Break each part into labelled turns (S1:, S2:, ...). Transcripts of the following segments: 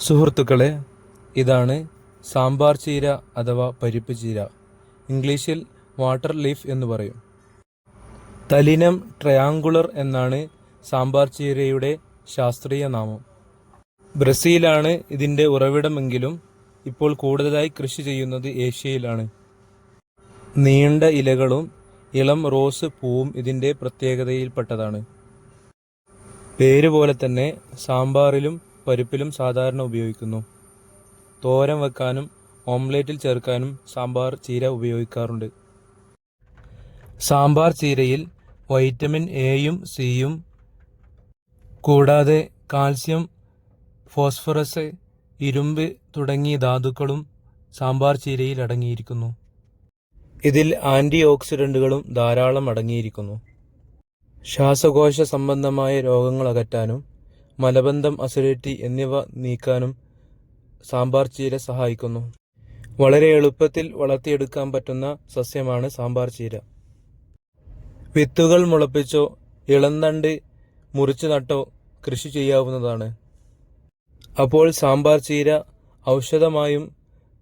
S1: സുഹൃത്തുക്കളെ ഇതാണ് സാമ്പാർ ചീര അഥവാ പരിപ്പ് ചീര. ഇംഗ്ലീഷിൽ വാട്ടർ ലീഫ് എന്ന് പറയും. തലിനം ട്രയാങ്കുലർ എന്നാണ് സാമ്പാർ ചീരയുടെ ശാസ്ത്രീയ നാമം. ബ്രസീലാണ് ഇതിന്റെ ഉറവിടമെങ്കിലും ഇപ്പോൾ കൂടുതലായി കൃഷി ചെയ്യുന്നത് ഏഷ്യയിലാണ്. നീണ്ട ഇലകളും ഇളം റോസ് പൂവും ഇതിന്റെ പ്രത്യേകതയിൽപ്പെട്ടതാണ്. പേര് പോലെ തന്നെ സാമ്പാറിലും പരിപ്പിലും സാധാരണ ഉപയോഗിക്കുന്നു. തോരൻ വെക്കാനും ഓംലേറ്റിൽ ചേർക്കാനും സാമ്പാർ ചീര ഉപയോഗിക്കാറുണ്ട്. സാമ്പാർ ചീരയിൽ വൈറ്റമിൻ എയും സിയും കൂടാതെ കാൽസ്യം ഫോസ്ഫറസ് ഇരുമ്പ് തുടങ്ങിയ ധാതുക്കളും സാമ്പാർ ചീരയിൽ അടങ്ങിയിരിക്കുന്നു. ഇതിൽ ആന്റി ഓക്സിഡന്റുകളും ധാരാളം അടങ്ങിയിരിക്കുന്നു. ശ്വാസകോശ സംബന്ധമായ രോഗങ്ങൾ അകറ്റാനും മലബന്ധം അസിഡിറ്റി എന്നിവ നീക്കാനും സാമ്പാർ ചീര സഹായിക്കുന്നു. വളരെ എളുപ്പത്തിൽ വളർത്തിയെടുക്കാൻ പറ്റുന്ന സസ്യമാണ് സാമ്പാർ ചീര. വിത്തുകൾ മുളപ്പിച്ചോ ഇളന്തണ്ട് മുറിച്ചു നട്ടോ കൃഷി ചെയ്യാവുന്നതാണ്. അപ്പോൾ സാമ്പാർ ചീര ഔഷധമായും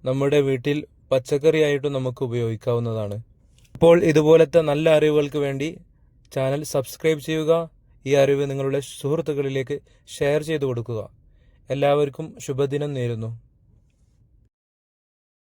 S1: നമ്മുടെ വീട്ടിൽ പച്ചക്കറിയായിട്ടും നമുക്ക് ഉപയോഗിക്കാവുന്നതാണ്. അപ്പോൾ ഇതുപോലത്തെ നല്ല അറിവുകൾക്ക് വേണ്ടി ചാനൽ സബ്സ്ക്രൈബ് ചെയ്യുക. ഈ അറിവ് നിങ്ങളുടെ സുഹൃത്തുക്കളിലേക്ക് ഷെയർ ചെയ്തു കൊടുക്കുക. എല്ലാവർക്കും ശുഭദിനം നേരുന്നു.